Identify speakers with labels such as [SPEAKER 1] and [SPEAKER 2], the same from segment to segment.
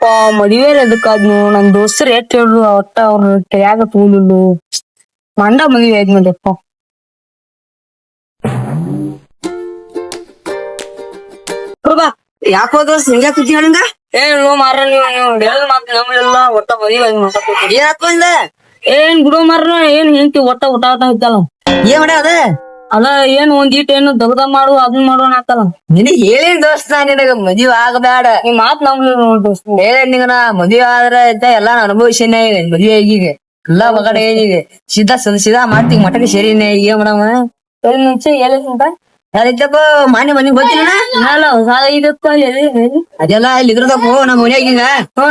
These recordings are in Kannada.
[SPEAKER 1] ಯಪ್ಪ ಮದುವೆ ಅದಕ್ಕಾದ್ನು ನನ್ ದೋಸ್ತರು ಎಷ್ಟ್ ಹೇಳ್ರು ಒಟ್ಟ ಅವ್ರ ಕೈಯಾಗ ತೂಲಿಲ್ಲ ಮಂಡ ಮದುವೆ ಆಯ್ತು ನೋಡಪ್ಪ
[SPEAKER 2] ಬಾ. ಯಾಕೋ ದೋಸ್ತ್ ಹಿಂಗ ಕೂತಿ ಹೇಳಂಗ
[SPEAKER 1] ಏನ್ ಮಾರ ನೀವು ಹೇಳ ಮಾತು ನಮ್ಲೆಲ್ಲ ಒಟ್ಟ ಮದುವೆ ಆಗಿ
[SPEAKER 2] ಏನಾತ್ ಬಂದ?
[SPEAKER 1] ಏನ್ ಬಿಡೋ ಮಾರ ಏನ್ ಹೆಂಡತಿ ಒಟ್ಟ ಊಟ ಊಟ ಇದ್ದಲ್ಲ
[SPEAKER 2] ಏನ್ ಮಾಡ್ಯಾವ ಅದ?
[SPEAKER 1] ಅದ ಏನ್ ಒಂದ್ ಈಟ್ ಏನು ದಗದ ಮಾಡು ಅದನ್ ಮಾಡೋಣ ಅಂತಲ್ಲ
[SPEAKER 2] ನಿನಗ್ ಹೇಳಿನ್ ದೋಸ್ತ ನಿನಗ ಮದುವೆ ಆಗಬೇಡ
[SPEAKER 1] ಈ ಮಾತ್ ನಮ್ಲಿ ದೋಸ್ತ
[SPEAKER 2] ಹೇಳ ನಿಂಗ ಮದುವೆ ಆದ್ರ ಅಂತ ಎಲ್ಲಾ ಅನುಭವಿಸಿನ ಈಗ ಮದ್ವಿ ಆಗೀಗ. ಎಲ್ಲಾ ಮಗಡೆ ಈಗ. ಸೀದಾ ಸದ ಸೀದಾ ಮಾಡ್ತೀವಿ ಮಟಕ್ಕೆ ಸೇರಿನ ಈಗ
[SPEAKER 1] ಮೇಡಮ್ ಮುಂಚೆ ಅಂತ
[SPEAKER 2] ಯಾರಿದ್ದಪ್ಪ ಮಾನ್ಯ ಮನಿಗ್ ಗೊತ್ತಿಲ್ಲ? ಅದೆಲ್ಲ ಇಲ್ಲಿ ಇದ್ರದಪ್ಪ ನಮ್ಮ ಮನೆಯಾಗ ಹಿಂಗ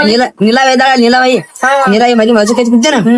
[SPEAKER 2] ನೀಲ ನೀಲಾವ ಇದ್ದಾಳ ನೀಲಾವೈ ನೀಲಾವಿ ಮದ್ವಿ ಮಜು
[SPEAKER 1] ನೋಡ್ತೀನಿ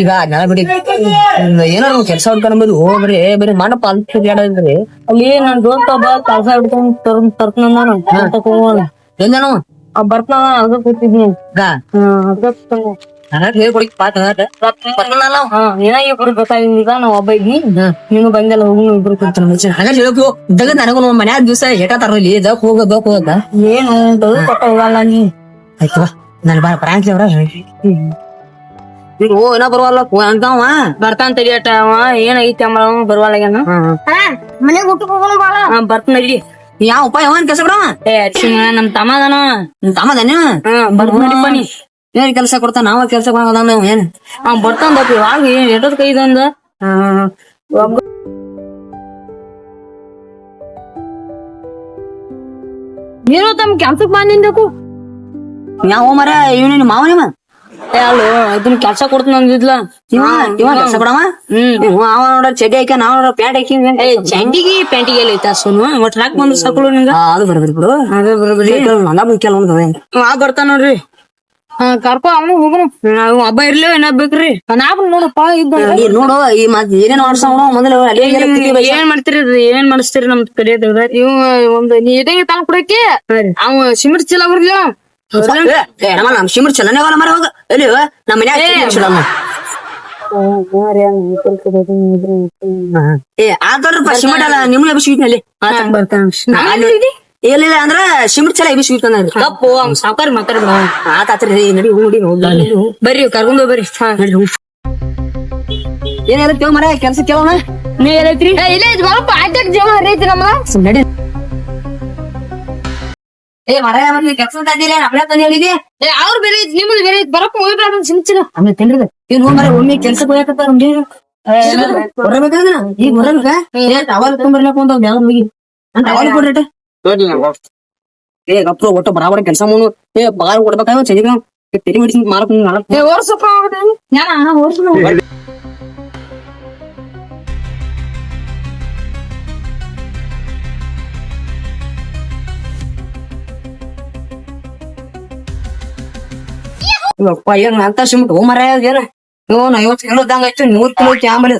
[SPEAKER 1] ಈಗ
[SPEAKER 2] ನಾನು ಬಿಡಿ. ಏನಾರು ಕೆಲಸ ಹುಡ್ಕೊಂಡ್ ಹೋಗ್ರಿ ಬರೀ ಮಾಡಪ್ಪ ಅಂತ ತಿರ್ಗಾಡಿದ್ರಿ
[SPEAKER 1] ಅಲ್ಲಿ ನನ್ ದೋಸ್ತ ಒಬ್ಬ ಕೆಲಸ ಹಿಡ್ಕೊಂಡ್ ತರ್ ತರ್ಕನ ಹೋಗೋಣ ಅವ್ ಬರ್ತಾನ ಅದ ಕೂತಿದ್ನಿ.
[SPEAKER 2] ಹೇಳ್ಕೊಡಿ ಪಾತ್ರ
[SPEAKER 1] ಹಾ. ಗೊತ್ತಾಗಿಲ್ಲ ನಾವ್ ಒಬ್ಬ ಇದ್ನಿ ನೀನು ಬಂದೆಲ್ಲ ಹೋಗು ಇಬ್ರು ಕೂತ
[SPEAKER 2] ಹಾಗಾದ್ರೆ ಹೇಳ್ಕೊ ಇದ್ದಾಗ ನನಗೂ ಮನ್ಯಾಗ ದಿವಸ ಏಟ ತರಲಿ ಇದಕ್ ಹೋಗ ದಕ್ ಹೋದ
[SPEAKER 1] ಏನು ಕೊಟ್ಟ ಹೋಗಲ್ಲ ನೀ
[SPEAKER 2] ಆಯ್ತು ನನ್ ಬಾ ಪ್ರಾಂಕ್ಲಿ ಅವ್ರ ಈಗ ಓ ಏನ ಬರುವಲ್ಲ. ಅಂತಾವ
[SPEAKER 1] ಬರ್ತಾನ ತಡಿಯಟ ಅವ. ಏನೈತಿ ಅಮ್ಮ ಬರ್ವಾಲಾಗ್ಯಾನ
[SPEAKER 3] ಮನೆಗ್ ಊಟಕ್ಕೆ ಹೋಗೋಣ ಬಾಳ.
[SPEAKER 1] ಹಾ ಬರ್ತಾನಡಿ
[SPEAKER 2] ಯಾವ ಉಪಾಯ ಅವನ್ ಕೆಲಸ ಬಿಡವ?
[SPEAKER 1] ಏ ಅರ್ಶಿನ ನಮ್ ತಮ್ಮ ಅದಾನ.
[SPEAKER 2] ನಿನ್ ತಮ್ಮ ಧನ್ಯ
[SPEAKER 1] ಹಾ ಬರ್ತಾನಡಿಪ್ಪ ನೀ
[SPEAKER 2] ಏನ್ ಕೆಲಸ ಕೊಡ್ತಾನ? ನಾವ ಕೆಲಸ ಕೊಡೋದ ಏನ್?
[SPEAKER 1] ಅವ್ ಬರ್ತಾನ ಇವಾಗ ಏನ್ ಕೈ ಕೈದಂದ
[SPEAKER 3] ನೀನು ತಮ್ಮ ಕೆಲ್ಸಕ್ ಬಂದಿಂದಕು
[SPEAKER 2] ಯಾವ ಮರ ಇವ್ ನಿನ್ ಮಾವನೇಮ
[SPEAKER 1] ಏ ಅಲ್ಲೋ ಅದನ್ನ ಕೆಲ್ಸ ಕೊಡ್ತಾನ ಅಂದಿದ್ಲ
[SPEAKER 2] ಇವ ಇವ ಕೆಲಸ ಕೊಡವ
[SPEAKER 1] ಹ್ಮ್
[SPEAKER 2] ಇವ ಅವ ನೋಡ ಚಡ್ಡಿ ಹಾಕ ನಾವ್ ನೋಡ ಪ್ಯಾಂಟ್ ಹಾಕಿ
[SPEAKER 1] ಏ ಚಂಡಿಗಿ ಪ್ಯಾಂಟಿಗೆ ಎಲ್ಲ ಐತಾ ಸೋನು ಒಟ್ ರಾಕ್ ಬಂದು ಸಕಳು ನಿಂಗ
[SPEAKER 2] ಅದು ಬರಬರಿ ಬಿಡು
[SPEAKER 1] ಅದೇ ಬರೋಬರಿ
[SPEAKER 2] ನನ್ನ ಬಂದ್ ಕೆಲವೊಂದು
[SPEAKER 1] ಆ ಬರ್ತಾನ ನೋಡ್ರಿ
[SPEAKER 3] ಹಾ ಕರ್ಕೊ ಅವನು ಹೋಗೋಣ
[SPEAKER 1] ನಾವು ಹಬ್ಬ ಇರ್ಲಿ ಏನ ಬೇಕ್ರಿ
[SPEAKER 3] ನಾವ್ ನೋಡಪ್ಪ ಇದ್ದ
[SPEAKER 2] ಈ ನೋಡು ಈ ಮತ್ ಏನೇನ್ ಮಾಡ್ಸವ ಮೊದಲು ಅಡಿಗೆ
[SPEAKER 1] ಏನ್ ಮಾಡ್ತೀರಿ ಇದು? ಏನ್ ಮಾಡಿಸ್ತೀರಿ ನಮ್ ಕಡೆ
[SPEAKER 3] ಇವ್ ಒಂದು ನೀ ಇದಂಗೆ ತಾನ ಕುಡಕ್ಕೆ ಅವ ಸಿಮೆಂಟ್ ಚೀಲ ಬರ್ಲಿಲ್ಲ
[SPEAKER 2] ನಮ್ ಶಿಮರ್ ಚಲನೆ ಹೋಗಲ್ಲ ಮರ ಹೋಗ. ಎಲ್ಲಿ? ನಮ್ಮ ಮನ್ಯಾಗ. ಏ ಇಲ್ಲ ಅಂದ್ರ ಸಿಮೆಂಟ್ ಚಲ ಎಬ್ಬಿಸ್ಬಿಟ್ಟ
[SPEAKER 1] ತಪ್ಪು ಅವ್ನ್ ಸಾವ್ಕಾರ್ ಮಾತಾಡ್ದ
[SPEAKER 2] ಆತಾತ್ರಿ ನಡಿ ನೋಡಿ
[SPEAKER 1] ಬರ್ರಿ ಕರ್ಕೊಂಡ್ ಬರ್ರಿ. ಹಾ.
[SPEAKER 2] ಏನಾರ ಮರ ಕೆಲ್ಸ ಕೇಳೋಣ?
[SPEAKER 1] ನೀ ಏನೈತ್ರಿ?
[SPEAKER 3] ಇಲ್ಲ ಇಲ್ಲೇ ಇದ್ ಜೀವನ ರೀತಿ ನಮ್ಮ
[SPEAKER 2] ನಡಿ. ಏ ಮರ ಕೆಲಸ ತಂದಿ ಹೇಳಿದಿ
[SPEAKER 3] ಏ ಅವ್ರು ಬೇರೆ ನಿಮ್ದು ಬೇರೆ ಬರಪ್ಪ ಹೋಗ್ಬಿಡ ಸಿಮೆಂಟ್ ಚೀಲ
[SPEAKER 2] ಆಮೇಲೆ ತಿನ್ರಿ ಇವ್ ನೋ ಮರ ಒಮ್ಮೆ ಕೆಲ್ಸಕ್ಕೆ ಹೋಗಕತ್ತಾರ ಬರಬೇಕಂದ್ರ ಈಗ ಬರಲ್ಕ ಏ ಟವಲ್ ತುಂಬರ್ಲಕ್ ಒಂದ್ ಯಾವ ಹೋಗಿ ಟವಲ್ ಕೊಡ್ರಟ ಏ ಗಪ್ಪ ಒಟ್ಟು ಬರಾಬರ ಕೆಲಸ ಮಾಡು. ಏ ಬಾರ್ ಕೊಡ್ಬೇಕಾಗ ಚಂದಿಗ ತೆರಿ ಮೆಡಿಸಿನ್ ಮಾರಕ್ ಮಾಡಕ್
[SPEAKER 3] ಏ
[SPEAKER 2] ಅಪ್ಪ ಏನ್ ಅಂತ ಸಿಮ್ಟ್ ಓ ಮರ ಏನ ಐವತ್ತು ಕಿಲೋ ಇದ್ದಂಗ ಆಯ್ತು ನೂರ್ ಕಿಲೋ ಚಾಂಬಲ್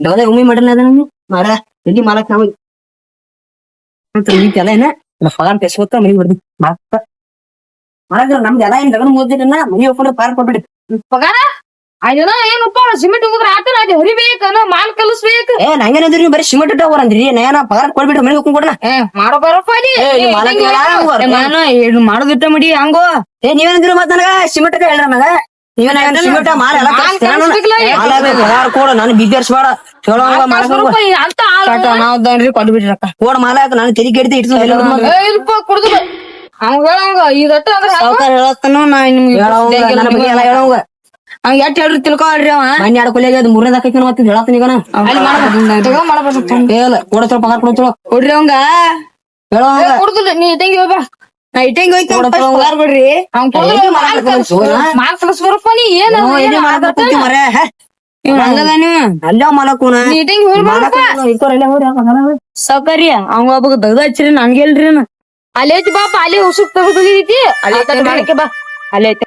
[SPEAKER 2] ಡೌದೇ ಉಮಿ ಮಾಡಲ್ಲ ಅದ ನಮ್ಗೆ ಮಾರ ಇಲ್ಲಿ ಮಾಲಕ್ ನಾವು ಎಲ್ಲ ಏನ ಫಲಾನ್ ಪೆಸ್ಕೋತ ಮನಿ ಬಿಡ್ದಿ ಮಾತ ಮಾಡಕ್ ನಮ್ದು ಎಲ್ಲ ಏನ್ ಗಗನ ಓದಿನ ಮನಿ ಹೋಗ್ಕೊಂಡು ಪಾರ್ ಕೊಟ್ಬಿಡಿ
[SPEAKER 3] ಪಗಾರ ಅಯ್ಯೋ ಏನಪ್ಪ ಸಿಮೆಂಟ್ ಹೋಗಿದ್ರ ಆತನ ಅದೇ ಹೊರಿಬೇಕು ಅನ್ನೋ ಮಾಲ್ ಕಲಿಸ್ಬೇಕು
[SPEAKER 2] ಏ ನಂಗೇನದ್ರಿ ನೀವು ಬರೀ ಸಿಮೆಂಟ್ ಇಟ್ಟ ಹೋಗ್ರಂದ್ರಿ ನೇನ ಪಗಾರ ಕೊಡ್ಬಿಟ್ಟು ಮನಿ ಹೋಗ್ಕೊಂಡ್ ಕೊಡಣ?
[SPEAKER 3] ಏ ಮಾಡೋ ಬರಪ್ಪ ಅಲ್ಲಿ
[SPEAKER 2] ಏ ನೀವ್ ಮಾಲಕ್ ಹೇಳ
[SPEAKER 1] ಏ, ಮಾನ ಇದು ಮಾಡೋದಿಟ್ಟ ಮಡಿ ಹಂಗೋ.
[SPEAKER 2] ಏ ನೀವೇನಂದ್ರಿ ಮತ್ತ ನನಗ? ಸಿಮೆಂಟ್ ಹೇಳ್ರ ನನಗ. ನೀವೇನ ಸಿಮೆಂಟ್ ಮಾರ ಎಲ್ಲ
[SPEAKER 3] ಕಲಿಸ್ಬೇಕಲ್ಲ?
[SPEAKER 2] ಪಗಾರ ಕೊಡ ನಾನು ಬಿದ್ದರ್ಸ್ಬೇಡ ಹೇಳೋ ಮಾಡಕ್
[SPEAKER 3] ಬರಪ್ಪ, ಈ ಅಂತ ಆಳು.
[SPEAKER 1] ಕಾಟ ನಾವ್ ದನ್ರಿ ಕೊಟ್ಟು ಬಿಡ್ರಕ್ಕ
[SPEAKER 2] ಕೋಡ್ ಮಾಲಾಕ ನಾನು ತೆಲಿ ಕೆಡ್ತಿ ಇಟ್ಟು
[SPEAKER 3] ಏ, ಇಲ್ಪ ಕುಡ್ದು ಅವಂಗ ಹೇಳಂಗ ಇದಟ್ಟ ಅಂದ್ರೆ
[SPEAKER 1] ಸಾವ್ಕಾರ್ ಹೇಳತ್ತನು ನಾ ನಿಮ್ಗೆ
[SPEAKER 2] ನನ್ನ ಬಗ್ಗೆ ಎಲ್ಲ ಹೇಳೋಂಗ.
[SPEAKER 1] ಹಂಗ ಎಷ್ಟ್ ಹೇಳ್ರಿ ತಿಳ್ಕೊಳ್ರಿ ಅವ
[SPEAKER 2] ಮನೆ ಆಡ ಕೊಲೆಗೆ ಅದು ಮೂರನೇ ದಾಕಿ ಮತ್ತೆ ಹೇಳತ್ತೀನಿ ಈಗ
[SPEAKER 3] ಅಲ್ಲಿ ಮಾಡ್ಬೇಕು ತಗೋ ಮಾಡ್ಬೇಕು
[SPEAKER 2] ಹೇಳ ಕೊಡತ್ರ ಪಗಾರ ಕೊಡತ್ರ
[SPEAKER 1] ಕೊಡ್ರಿ ಅವಂಗ
[SPEAKER 2] ಹೇಳೋಂಗ
[SPEAKER 3] ಕುಡ್ದಿಲ್ಲ ನೀ ಇದಂಗೆ ಹೋಗ್ಬಾ
[SPEAKER 1] ನಾ ಇಟ್ಟಂಗ್ ಹೋಯ್ತು
[SPEAKER 2] ಕೊಡತ್ರ ಅವಂಗ.
[SPEAKER 1] ಪಗಾರ್ ಕೊಡ್ರಿ
[SPEAKER 3] ಅವ್ನ್ ಕುಡ್ದು
[SPEAKER 2] ಎಲ್ಲಿ
[SPEAKER 3] ಮಾಲ್
[SPEAKER 2] ಮಾಡಕ್
[SPEAKER 3] ಕಲಿಸ್
[SPEAKER 2] ಹೋಗ್ತೀವಿ, ಹಾ?
[SPEAKER 3] ಮಾಲ್ ಕಲಿಸ್ ಬರಪ್ಪ ನೀ ಏನ್
[SPEAKER 2] ಹ್ಞೂ, ಎಲ್ಲಿ ಮಾಡಕ್ ಕೂತಿ ಮರೆ ಹೇ.
[SPEAKER 1] ಇವ್ ಹಂಗದ ನೀವು
[SPEAKER 2] ಅಲ್ಲ ಮಾಲಕೂನ
[SPEAKER 3] ನೀ ಇದಂಗೆ ಹೋಗ್ಬಾರಪ್ಪ
[SPEAKER 2] ಇಕ್ಕೋರೆಲ್ಲ ಹೋಗ್ರಿ
[SPEAKER 1] ಸೌಕರ್ಯ ಅವಂಗ ಒಬ್ಬಗ ದಗದ ಹಚ್ಚಿರಿ ನನ್ಗೆಲ್ರಿ
[SPEAKER 3] ಅಲ್ಲಿ ಐತಿ ಬಾಪ ಅಲ್ಲಿ ಉಸುಕ್ ತಗೋದೈತಿ
[SPEAKER 1] ಅಲ್ಲಿ ಐತೆ
[SPEAKER 3] ಮಾಡಕ್ಕೆ ಬಾ
[SPEAKER 1] ಅಲ್ಲಿ ಐತೆ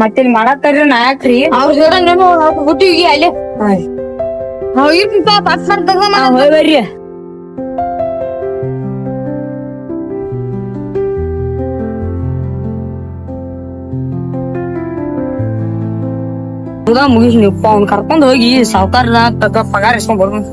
[SPEAKER 1] ಮತ್ತೆ ಮಾಡಾಕರಿ ನಾ ಯಾಕ್ರಿ
[SPEAKER 3] ಅವ್ರ ಜೋಡ ನಾನು ಹುಟ್ಟಿಗೆ ಅಲ್ಲೇ. ಅವ್ ಇರ್ತಿತ್ತ ಪಾಸ್ ಮಾಡ್ದಾಗ
[SPEAKER 1] ಹಾ ಹೋಯ್ ಬರ್ರಿ. ಮುಗಿಸ್ ನೀವು ಅವ್ನ ಕರ್ಕೊಂಡ್ ಹೋಗಿ ಸಾವ್ಕಾರ್ನ ಪಗಾರ ಇಸ್ಕೊಂಡ್ ಬರ್ಬೇಕು.